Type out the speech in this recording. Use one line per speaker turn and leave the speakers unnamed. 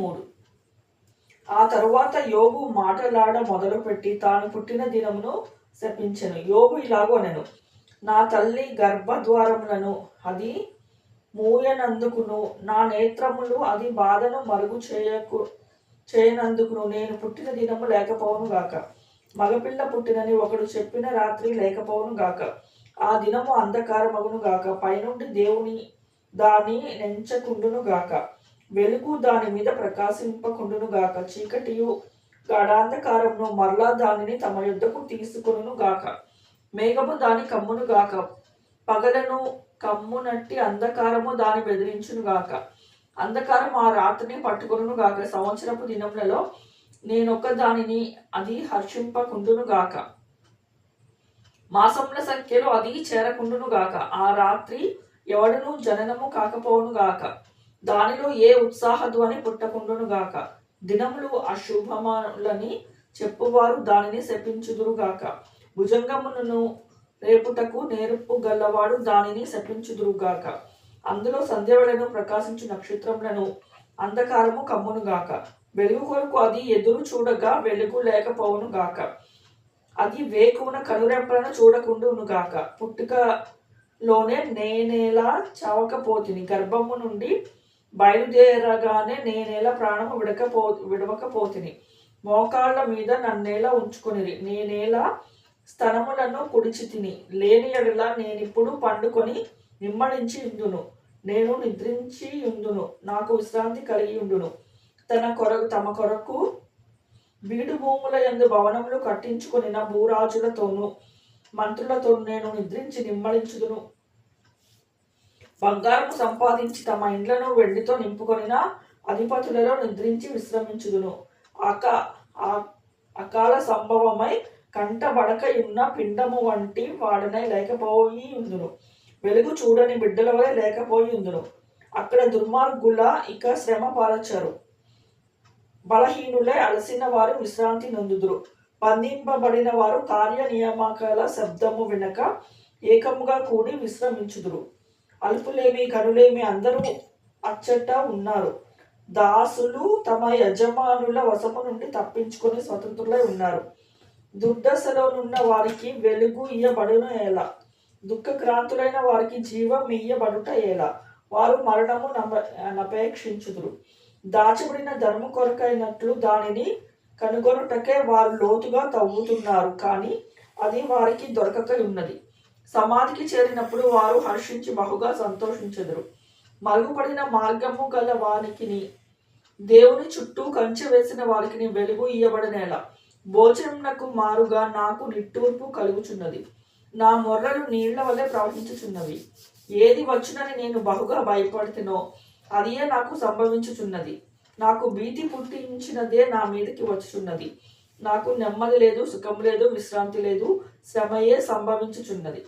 మూడు. ఆ తరువాత యోగు మాటలాడ మొదలుపెట్టి తాను పుట్టిన దినమును శపించను. యోగు ఇలాగో నేను నా తల్లి గర్భద్వారములను అది మూయనందుకును. నా నేత్రములు అది బాధను మరుగు చేయకు చేయనందుకును. నేను పుట్టిన దినము లేకపోవును గాక. మగపిల్ల పుట్టినని ఒకడు చెప్పిన రాత్రి లేకపోవును గాక. ఆ దినము అంధకారమగును గాక. పైనుండి దేవుని దాని నెంచకుండును గాక. వెలుగు దాని మీద ప్రకాశింపకుండును గాక. చీకటియు గాఢాంధకారమును మరలా దానిని తమ యుద్ధకు తీసుకును గాక. మేఘము దాని కమ్మును గాక. పగలను కమ్మునట్టి అంధకారము దాని బెదిరించును గాక. అంధకారం ఆ రాత్రిని పట్టుకును గాక. సంవత్సరపు దినములలో నేనొక్క దానిని అది హర్షింపకుండును గాక. మాసముల సంఖ్యలో అది చేరకుండును గాక. ఆ రాత్రి ఎవడను జననము కాకపోవును గాక. దానిలో ఏ ఉత్సాహ ధ్వని పుట్టకుండును గాక. దినములు అశుభములని చెప్పువారు దానిని శపించుదురు గాక. భుజంగమును రేపుటకు నేర్పు గల్లవాడు దానిని శపించుదురు గాక. అందులో సంధ్యవేళను ప్రకాశించు నక్షత్రములను అంధకారము కమ్మును గాక. వెలుగు కొరకు అది ఎదురు చూడగా వెలుగు లేకపోవును గాక. అది వేకువున కనురెంపలను చూడకుండును గాక. పుట్టుకలోనే నేనేలా చావకపోతిని. గర్భము నుండి బయలుదేరగానే నేనేలా ప్రాణము విడకపో విడవకపోతిని. మోకాళ్ళ మీద నన్నేలా ఉంచుకొనిరి. నేనేలా స్తనములను కుడిచి తిని లేని ఎడలా నేనిప్పుడు పండుకొని నిమ్మడించి ఉందును నేను నిద్రించి ఉందును నాకు విశ్రాంతి కలిగి ఉండును తన కొరకు తమ కొరకు బీడు భూముల యందు భవనములు కట్టించుకొనిన భూరాజులతోనూ మంత్రులతోనూ నేను నిద్రించి నిమ్మడించుదును. బంగారము సంపాదించి తమ ఇండ్లను వెండితో నింపుకొనిన అధిపతులలో నిద్రించి విశ్రమించుదును. అక ఆ- అకాల సంభవమై కంటబడకయున్న పిండము వంటి వాడనై లేకపోయి ఉందును. వెలుగు చూడని బిడ్డల వలె లేకపోయి ఉందును. అక్కడ దుర్మార్గుల ఇక శ్రమ పాలచరు. బలహీనులై అలసిన వారు విశ్రాంతి నొందుదురు. బంధింపబడిన వారు కార్య నియామకాల శబ్దము వినక ఏకముగా కూడి విశ్రమించుదురు. అల్పులేమి కరులేమి అందరూ అచ్చట ఉన్నారు. దాసులు తమ యజమానుల వశము నుండి తప్పించుకొని స్వతంత్రులై ఉన్నారు. దుర్దశలోనున్న వారికి వెలుగు ఇయ్యబడును ఎలా దుఃఖక్రాంతులైన వారికి జీవం ఇయ్యబడుట ఎలా వారు మరణము నమ నపేక్షించుదురు. దాచబడిన ధర్మ కొరకైనట్లు దానిని కనుగొనుటకే వారు లోతుగా తవ్వుతున్నారు. కానీ అది వారికి దొరకక ఉన్నది సమాధికి చేరినప్పుడు వారు హర్షించి బహుగా సంతోషించెదరు. మరుగుపడిన మార్గము గల వారికిని దేవుని చుట్టూ కంచె వేసిన వారికి వెలుగు ఇయ్యబడనేలా భోజనంకు మారుగా నాకు నిట్టూర్పు కలుగుచున్నది. నా మొర్రలు నీళ్ళ వలె ప్రవహించుచున్నవి. ఏది వచ్చునని నేను బహుగా భయపడుతునో అదియే నాకు సంభవించుచున్నది. నాకు భీతి పుట్టించినదే నా మీదకి వచ్చుచున్నది. నాకు నెమ్మది లేదు సుఖం లేదు విశ్రాంతి లేదు శ్రమయే సంభవించుచున్నది.